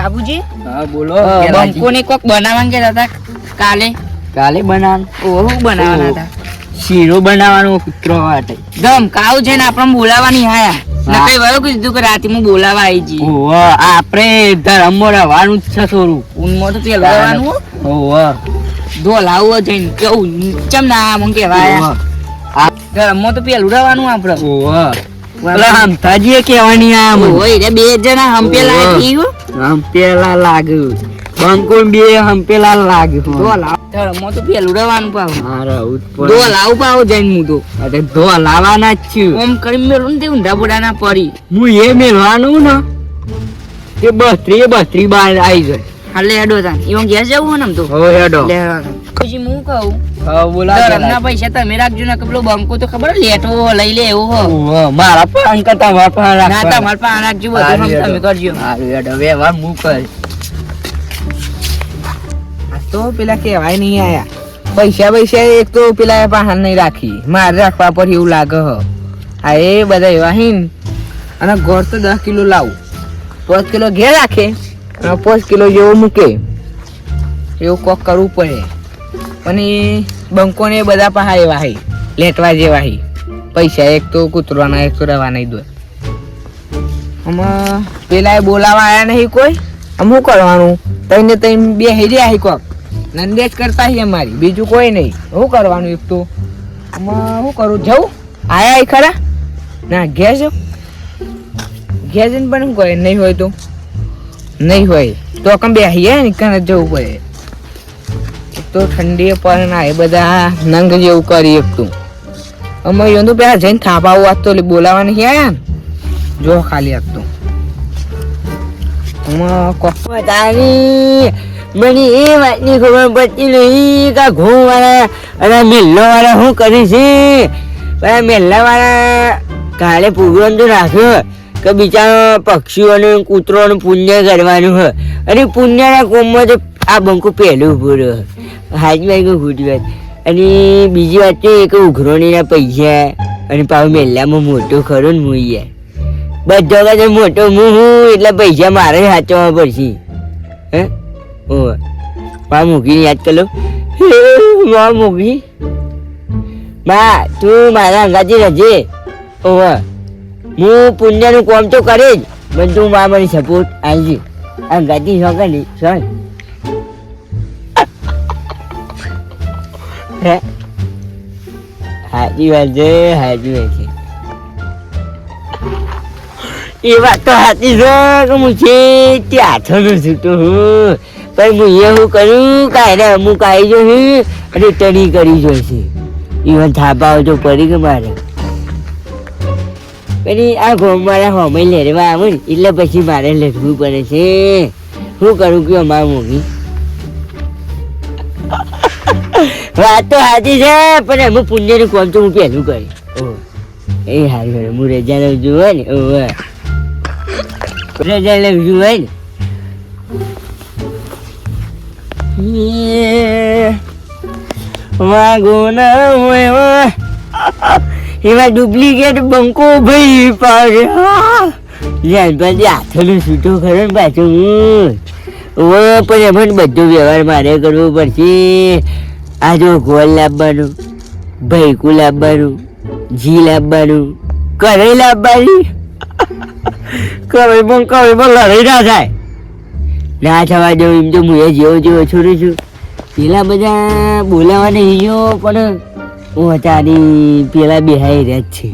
બાબુજી? હા બોલો. બંકો ને કોક બનાવવાનું કહેતા હતા? કાલે? કાલે બનાવ ઓહો બનાવવાના હતા. શીરો બનાવવાનો કૂતરો માટે. દમ કાવ છે ને આપણે બોલાવાની હાયા. નકઈ વયો કીધું કે રાતે હું બોલાવા આવી જી ઓહો આપણે ધર્મમાં રહેવાનું જ છે થોડું. ઊનમાં તો પેલું રહેવાનું ઓહો. ધો લાવવો જઈને કેવું ચમ ના મને કેવાય ઓહો તો પેલું રહેવાનું આપણે. ઓહો. પેલા હમતાજીએ કહેવાની આ ઓય બે જણા હંપેલા ઓહો. હંપેલા લાગ્યું બંકો બે હંપેલા લાગ્યું ધો લાવ. તો પેલું રહેવાનું પાવ. મારે ઉત્પન્ન ધો પાવ જઈને હું તો. અરે ધો લાવવાના જ છું ઓમ કરી મેલું ને તે ઊંધા બોડાના પડી હું એ મેળવાનું ને તે બસ્ત્રી બત્રી બાર આવી જાય. હાલે હેડો તા ઈવન ઘેર જવું ને આમ તો. હવે હેડો. પછી હું કહું બોલા પૈસા તમે રાખજો ને પેલો બંકો તો ખબર લેટો લઈ લે એવું મારા પણ કરતા મારા પણ ના રાખવાના. તમારે રાખજો બધું તમે કરજો. હારું વ્યવહાર હું કરીશ. તો પેલા કહેવાય નહીં આયા. પૈસા પૈસા એક તો પેલા પાહન નહીં રાખી. મારે રાખવા પર એવું લાગે હ. આ એ બધા એવા હિન અને ઘર તો દસ કિલો લાવું. પાંચ કિલો ઘેર રાખે અને પાંચ કિલો જેવો મૂકે. એવું કોક કરવું પડે. એ બંકોને બધા પાસે એવા હઈ લેટવા જેવા હઈ પૈસા એક તો કૂતરવાના એક તો રવાના દો આમાં પેલા એ બોલાવા આવ્યા નહીં કોઈ? શું કરવાનું? તઈને તઈને બે હેરી આહી કોક? નંદેશ કરતા હી અમારી, બીજું કોઈ નહીં. શું કરવાનું એક તો? આમાં શું કરું? જવું આયા હી ખરા? ના, ઘેર જો ઘેર જઈને પણ શું કરે? નહીં હોય તો? નહીં હોય. તો કમ બે હૈયા ને, કને જવું પડે? તો ઠંડી પણ ના, એ બધા નંગ જેવું કરી એક તું અમે યોનું પેલા જઈને થાપાવું આજ તો બોલાવા નહીં આયા ને? જો ખાલી આપતું તારી મને એ વાતની ખબર પડતી નહીં કે ઘઉં અને મેલ્લો વાળા શું છે? પેલા મેલ્લા વાળા રાખ્યો કે બિચારો પક્ષીઓનું કૂતરોનું પુણ્ય કરવાનું હોય. અને પુણ્યના કોમમાં તો આ બંકુ પહેલું રહ્યો. હાજમાં એક ખોટી વાત અને બીજી વાત છે એક ઉઘરોણીના પૈસા અને પાછું મેલ્લામાં મોટો ખરો ને મુઈ બધો કાંઈ મોટો હું હું, એટલે પૈસા મારે સાચવવા પડશે. હે? ઓ મા મૂકીને યાદ કરો મા મૂકી મા, તું મારા અંગાથી રજે. ઓ હું પુણ્યનું કોમ તો કરે જ. પણ તું મા મને સપોર્ટ આવજે અંગાથી શોખ નહીં છો ને? હે? સાચી વાત છે હાજી વાત છે. એ વાત તો સાચી છે, કે હું છે ત્યાં હાથોનો છૂટો હું પણ હું એ હું કર્યું કાંઈ અમુક આવી જો અને ટણી કરી જોઈશે ઇવન થાપાઓ તો પડી કે મારે. પછી આ ગોમ મારા હોમે લેરવા આવે ને, એટલે પછી મારે લખવું પડે છે. શું કરું કે અમારા મૂકી વાત તો સાચી છે પણ એમાં પુણ્યનું કોમ તો હું પહેલું કરી. એ હારું હું રજા લઉં છું હોય ને ઓહ. રજા લઉં છું હોય ને. વાગો ના હોય વા. ડુપ્લિકેટ બંકો ભાઈ પાડે. પછી હાથોનો છૂટો ખરો ને પાછો હું. ઓવે પણ એમાં બધો વ્યવહાર મારે કરવો પડશે. આ જો ગોળ લાવવાનું, ભૈકું લાવવાનું જી લાવવાનું, કઢાઈ લાવવાની. કઢાઈમાં પણ લડાઈ ના થાય. ના થવા દઉં એમ તો હું એ જેવો જેવો છોડું છું. પેલા બધા બોલાવાને નહીં પણ હું તારી પેલા બેહાઈ રહ્યા જ છે.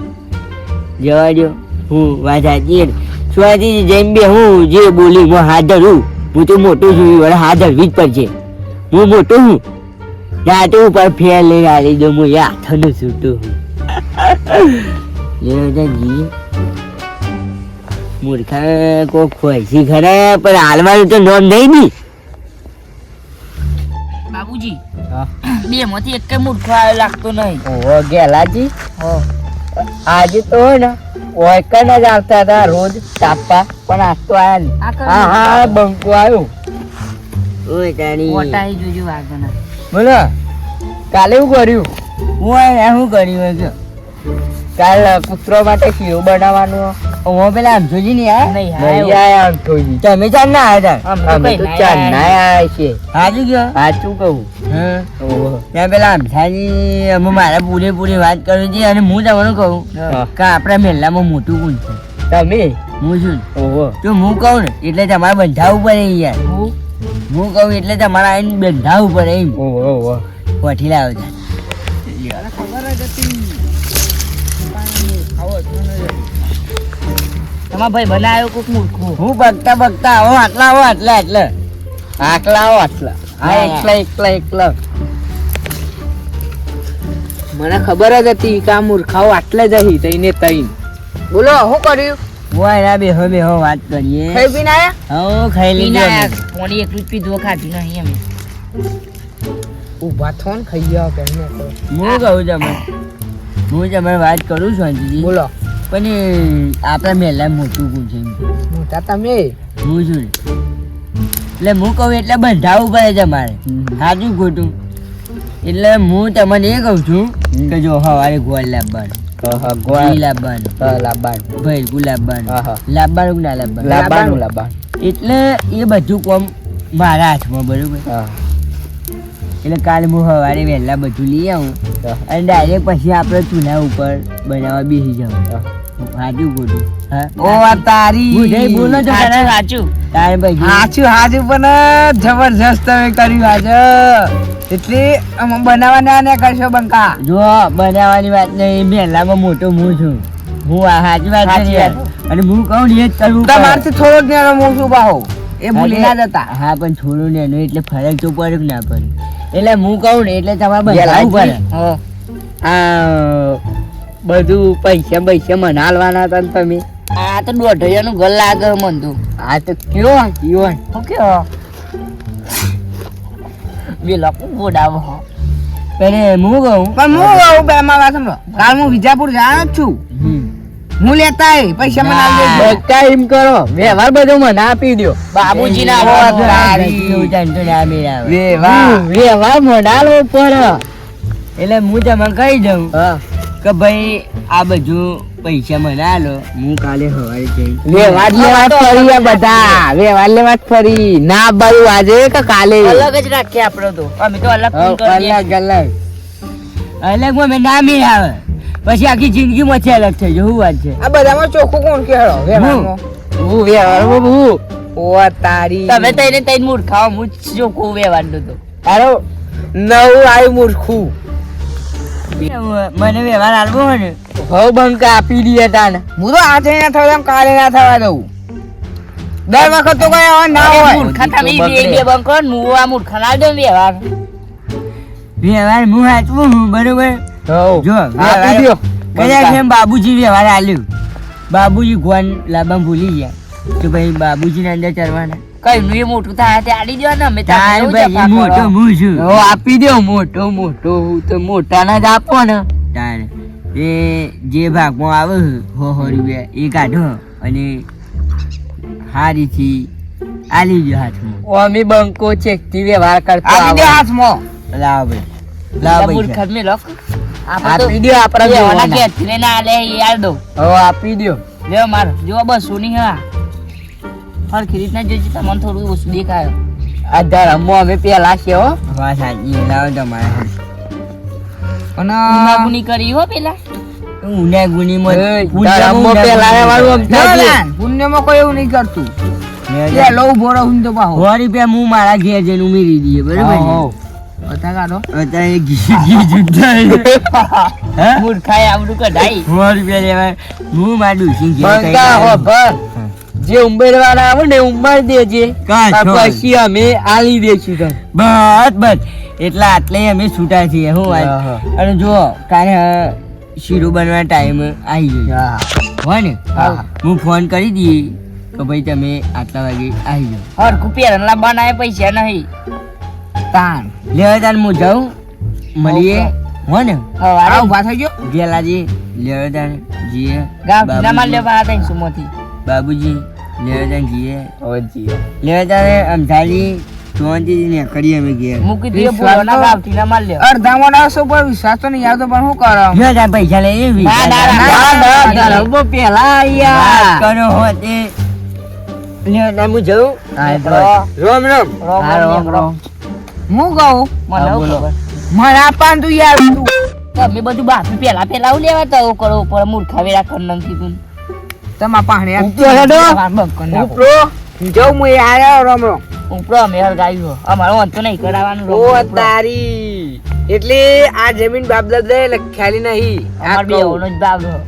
જવા દો હું વાત સાચી ને સ્વાતી જેમ બે હું જે બોલી હું હાથ ધરું હું તો મોટો છું હાથ ધરવી જ પડશે. હું મોટો છું ના તો ઉપર ફેર લઈને આવી દઉં હું હાથનું છૂટું જી મૂર્ખા કોઈ ખોઈશી ખરા પણ હાલવાનું તો નોંધ નહીં ની. બાબુજી. બે માંથી એક મૂર્ખો આવ્યો લાગતો નહીં. ઓહો ગેલાજી. આજે તો હોય ને ઓયકન જ આવતા હતા રોજ તાપવા પણ આજ તો આયા? હા હા બંકો આવ્યો. ઓય તારી. મોટા જોજો વાગના બોલો કાલે શું કર્યું? હું અહીંયા શું કર્યું હોય કાલ કૂતરો માટે ખીરો બનાવવાનો. હું પેલા આમસોજી નહીં આયા? નહીં આયા. તમે ચાર ના આવ્યા હતા અમે તો ચાર ના આયા છે હાજુ ગયો સાચું કહું. ત્યાં પેલા આમસાજી અમે મારા પૂરેપૂરી વાત કરું હતી અને હું તમને કહું કે આપણા મહેલામાં મોટું કોણ છે? તમે? હું છું. ઓહો. તો હું કહું ને એટલે તમારે બંધાવવું પડે યાર. હું કહું એટલે તમારે આવીને બંધાવવું પડે એમ. ઓહો ઓહો. છે. તમારા ભાઈ બનાવ્યો કોક મૂર્ખું? હું બગતા બગતા આવો આટલા આવો આટલા આટલા. આટલા આવો આટલા. હા. એકલા એકલા એકલા. મને ખબર જ હતી કે આ મૂર્ખાઓ આટલે જ હી તઈને તઈન. બોલો શું કર્યું? હોય બે હવે બેહો વાત કરીએ. ખાઈ પીને આયા? હું ખાઈ લીધું. પોણી ખાધું નહીં અમે ઊભા થો ને ખાઈ જાઓ પેમને હું કહું તમે હું તમારે વાત કરું છું અંજલી બોલો. પણ આપણા મહેલા મોટું કું છે. મોટા તમે હું છું એટલે હું કહું એટલે બંધાવવું પડે છે તમારે સાચું ખોટું? એટલે હું તમને એ કહું છું કે જો સવારે ગોળ લાવવાનું. લાવવાનું લાબાન. આહા. લાવવાનું કે ના લાવવાનું લાબાનું લાબાન. એટલે એ બધું કોમ મારા હાથમાં બરોબર? એટલે કાલ હું સવારે વહેલા બધું લઈ આવું અને ડાયરેક્ટ પછી આપણે ચૂલા ઉપર બનાવવા બેસી જાઉં સાચું ખોટું ઓ આ તારી. બુધાઈ બોલો છો સાચું સાચું તારે પછી હાચું હાચું પણ જબરજસ્ત તમે કર્યું આજે. એટલે બનાવવાના ને કરશો બંકા? જો બનાવવાની વાત નહીં મોટો હું છું. હું આ સાચી વાત કરી અને હું કહું ને એ જ કરવું તમારથી થોડો જ નેરો મોટું બાહો? એ ભૂલી ના જતા. હા પણ થોડું ને એનું એટલે ફરક તો પડે ના પડે. એટલે હું કહું ને એટલે તમારે બંધાવવું પડે. હા. આ બધું પૈસા પૈસા મને હાલવાના હતા ને તમે. આ તો દોઢિયાનું ઘર લાગે મન તું. આ તો કયો કયો ઓકે બે લોકો બોડાવો હો હું. કહું? પણ હું કહું બે માં વાત સાંભળો કાલ હું વિજાપુર જવાનો છું. હું લેતા આવી પૈસા મને આપી દેજો. બધા એમ કરો. વ્યવહાર બધો મને આપી દો બાબુજી ના. વાત. વ્યવહાર વ્યવહાર મને આલવો એટલે હું તમને કહી દઉં. હા. કે ભાઈ આ બધું પૈસા મને આલો હું કાલે હવાઈ જઈ વેવાર લેવા ફરી આ બધા. વેવાર લેવા ફરી. ના બારું આજે કે કાલે? અલગ જ રાખીએ આપણે તો. અમે તો અલગ અલગ અલગ અલગ. અલગમાં ના મેળ આવે પછી આખી જિંદગીમાંથી અલગ થઈ શું વાત છે? આ બધામાં ચોખ્ખું કોણ કે હેડો વ્યવહારમાં હું વેવાર હું. ઓ તારી. તમે તઈને તઈને મૂર્ખાઓ હું કહું વ્યવહારનું તો. તારો નવું આવ્યું મૂર્ખું. મને વ્યવહાર આલવો હોય ને હવ બંકા આપી દઈએ તાને. હું તો આજે ના થવા કાલે ના થવા દઉં. દર વખત તો કઈ હવે ના હોય. મૂર્ખા તમે બે બે બંકો હું આ મૂર્ખા ના દઉં વ્યવહાર. વ્યવહાર હું સાચવું હું બરોબર? જો કદાચ એમ બાબુજી વ્યવહાર આલ્યું બાબુજી ગોન લાંબા ભૂલી ગયા તો ભાઈ બાબુજી અંદર ચરવાના. કઈ નું મોટું થાય તે આડી દો ને અમે મોટો હું છું. ઓ આપી દો મોટો મોટો હું તો મોટાના જ આપો ને. તાર. એ જે ભાગમાં આવે હો હો રૂપિયા એ કાઢો અને હારીથી આલી ગયો હાથમાં. અમે બંકો ચેકથી વ્યવહાર કરતા આપી દો હાથમાં. લાવ ભાઈ. લાવ ભાઈ. મૂર્ખા મેં લખ. આપી દો આપણા. ઘેરથી લઈને આલે એ આલ દઉં. હવે આપી દો લે માર જો બસો સુની હા. હરખી રીતના જોઈશે તમને થોડું ઓછું દેખાયો. આધાર અમો અમે પેલા છે હો. વાત સાચી લાવો તમારે અને ગુની કરી હો પેલા. ઉના પુણ્યમાં ધરમમાં ઉના પેલા વાળું ગુની. આમ થાય પુણ્યમાં કોઈ એવું નહીં કરતું. પેલો ઊભો રહું તો પાહો સો પે હું મારા ઘેર જઈને ઉમેરી દઈએ બરાબર ને? હો. બધા ઘી ઘી જુદા હે? મૂર્ખાએ આવડું કઢાઈ. સો પે લેવાય હું માડું ઘેર કઈ હો ભર જે ઉંબરવાળા આવે ને ઉંબર દેજે? પછી અમે આલી દેશું તને. બસ બસ. એટલા આટલે અમે છૂટા છીએ હો. અને જો કાલે શીરું બનવા ટાઈમ આવી ગયો. હોય ને? હું ફોન કરી દઈએ કે ભાઈ તમે આટલા વાગે આવી જાઓ. કુપિયા પેરનલા બનાવે પૈસા નહીં. તાણ. લેવા તાણ હું જાઉં. મળીએ. હો ને હવારે ઊભા થઈ ગયો ગેલાજી લેવા તાણ જીએ. ગામ લેવા હતા ત્રણસો માંથી બાબુજી. લેવા જીએ હવે જીઓ લેવા તાને અમથાજી ને કરીએ અમે ઘેર મૂકી દઈએ વિશ્વાસ ભૂલોના ના માલ લ્યો. અડધામાં નવસો પર વિશ્વાસ તો નહીં આવતો પણ કરો? જો પૈસા ના, ના, ના, ના, પેલા કરો હો તે. લ્યો તાર હું જઉં. રોમ રોમ. રોમ, રોમ, રોમ. હું કહું? મને ખબર. તું યાર તું. તમે બધું બાપી પેલા પેલા લેવા તો કરો પણ મૂર્ખા વેરા ખંડન કીધું તમારા પાણી ઉપરો હેડો. ઉપરો. જઉં હું એ આયો રમ રમ ઉપરો અમે હળગાવ્યું અમારો વાંધો નહીં કરાવવાનું ઓ તારી. એટલે આ જમીન બાપ દાદા એ લખ્યાલી નહીં. આ બે ઓનો જ ભાગ હો.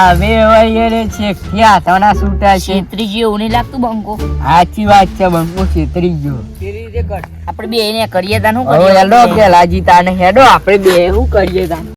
આ બે વયે રે છે ક્યાં તના છૂટા છે? ત્રીજી જેવું નહીં લાગતું બંકો? સાચી વાત છે બંકો છે ગયો. કર. આપણે બે એને કરીએ તાનું હેડો પેલા જીતા ને હેડો આપણે બે એવું કરીએ તા.